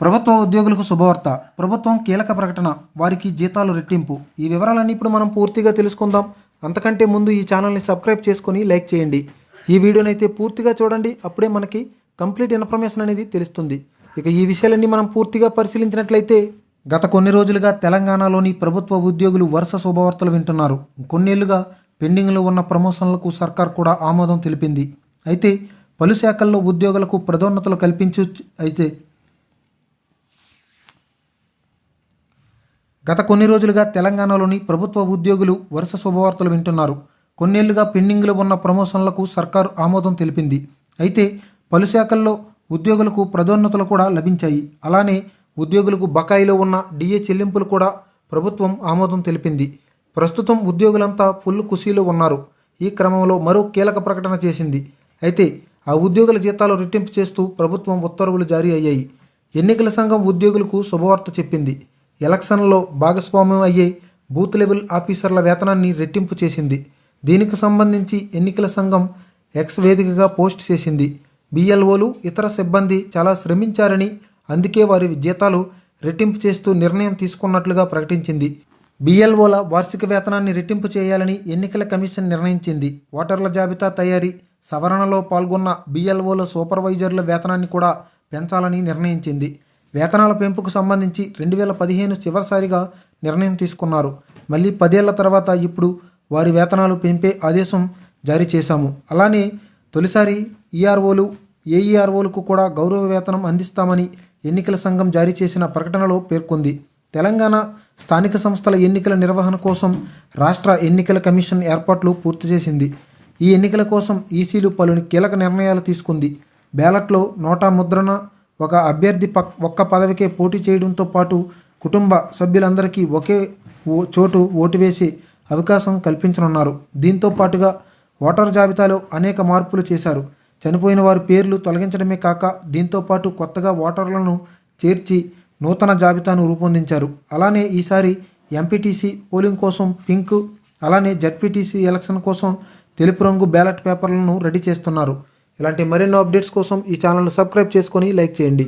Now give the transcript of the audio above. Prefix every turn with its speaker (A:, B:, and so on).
A: ప్రభుత్వ ఉద్యోగులకు శుభవార్త. ప్రభుత్వం కీలక ప్రకటన వారికి జీతాలు రెట్టింపు. ఈ వివరాలన్నీ ఇప్పుడు మనం పూర్తిగా తెలుసుకుందాం. అంతకంటే ముందు ఈ ఛానల్ని సబ్స్క్రైబ్ చేసుకొని లైక్ చేయండి. ఈ వీడియోనైతే అయితే పూర్తిగా చూడండి. అప్పుడే మనకి కంప్లీట్ ఇన్ఫర్మేషన్ అనేది తెలుస్తుంది. ఇక ఈ విషయాలన్నీ మనం పూర్తిగా పరిశీలించినట్లయితే గత కొన్ని రోజులుగా తెలంగాణలోని ప్రభుత్వ ఉద్యోగులు వరుస శుభవార్తలు వింటున్నారు. కొన్నేళ్ళుగా పెండింగ్లో ఉన్న ప్రమోషన్లకు సర్కార్ కూడా ఆమోదం తెలిపింది. అయితే పలు శాఖల్లో ఉద్యోగులకు పదోన్నతులు కల్పించు అయితే గత కొన్ని రోజులుగా తెలంగాణలోని ప్రభుత్వ ఉద్యోగులు వరుస శుభవార్తలు వింటున్నారు. కొన్నేళ్ళుగా పెండింగ్లో ఉన్న ప్రమోషన్లకు సర్కారు ఆమోదం తెలిపింది. అయితే పలు శాఖల్లో ఉద్యోగులకు పదోన్నతులు కూడా లభించాయి. అలానే ఉద్యోగులకు బకాయిలో ఉన్న డిఏ చెల్లింపులు కూడా ప్రభుత్వం ఆమోదం తెలిపింది. ప్రస్తుతం ఉద్యోగులంతా ఫుల్ కుషీలో ఉన్నారు. ఈ క్రమంలో మరో కీలక ప్రకటన చేసింది. అయితే ఆ ఉద్యోగుల జీతాలు రెట్టింపు చేస్తూ ప్రభుత్వం ఉత్తర్వులు జారీ అయ్యాయి. ఎన్నికల సంఘం ఉద్యోగులకు శుభవార్త చెప్పింది. ఎలక్షన్లో భాగస్వామ్యం అయ్యే బూత్ లెవెల్ ఆఫీసర్ల వేతనాన్ని రెట్టింపు చేసింది. దీనికి సంబంధించి ఎన్నికల సంఘం ఎక్స్ వేదికగా పోస్ట్ చేసింది. బిఎల్ఓలు ఇతర సిబ్బంది చాలా శ్రమించారని అందుకే వారి జీతాలు రెట్టింపు చేస్తూ నిర్ణయం తీసుకున్నట్లుగా ప్రకటించింది. బిఎల్ఓల వార్షిక వేతనాన్ని రెట్టింపు చేయాలని ఎన్నికల కమిషన్ నిర్ణయించింది. ఓటర్ల జాబితా తయారీ సవరణలో పాల్గొన్న బిఎల్ఓల సూపర్వైజర్ల వేతనాన్ని కూడా పెంచాలని నిర్ణయించింది. వేతనాల పెంపుకు సంబంధించి రెండు వేల పదిహేను చివరిసారిగా నిర్ణయం తీసుకున్నారు. మళ్ళీ పదేళ్ళ తర్వాత ఇప్పుడు వారి వేతనాలు పెంపే ఆదేశం జారీ చేశాము. అలానే తొలిసారి ఈఆర్ఓలు ఏఈఆర్ఓలకు కూడా గౌరవ వేతనం అందిస్తామని ఎన్నికల సంఘం జారీ చేసిన ప్రకటనలో పేర్కొంది. తెలంగాణ స్థానిక సంస్థల ఎన్నికల నిర్వహణ కోసం రాష్ట్ర ఎన్నికల కమిషన్ ఏర్పాట్లు పూర్తి చేసింది. ఈ ఎన్నికల కోసం ఈసీలు పలు కీలక నిర్ణయాలు తీసుకుంది. బ్యాలెట్లో నోటా ముద్రణ ఒక అభ్యర్థి పక్ ఒక్క పదవికే పోటీ చేయడంతో పాటు కుటుంబ సభ్యులందరికీ ఒకే ఓ- చోటు ఓటు వేసే అవకాశం కల్పించనున్నారు. దీంతో పాటుగా ఓటర్ జాబితాలో అనేక మార్పులు చేశారు. చనిపోయిన వారి పేర్లు తొలగించడమే కాక దీంతో పాటు కొత్తగా ఓటర్లను చేర్చి నూతన జాబితాను రూపొందించారు. అలానే ఈసారి ఎంపీటీసీ పోలింగ్ కోసం పింక్ అలానే జడ్పీటీసీ ఎలక్షన్ కోసం తెలుపు రంగు బ్యాలెట్ పేపర్లను రెడీ చేస్తున్నారు. ఇలాంటి మరెన్నో అప్డేట్స్ కోసం ఈ ఛానల్ను సబ్స్క్రైబ్ చేసుకొని లైక్ చేయండి.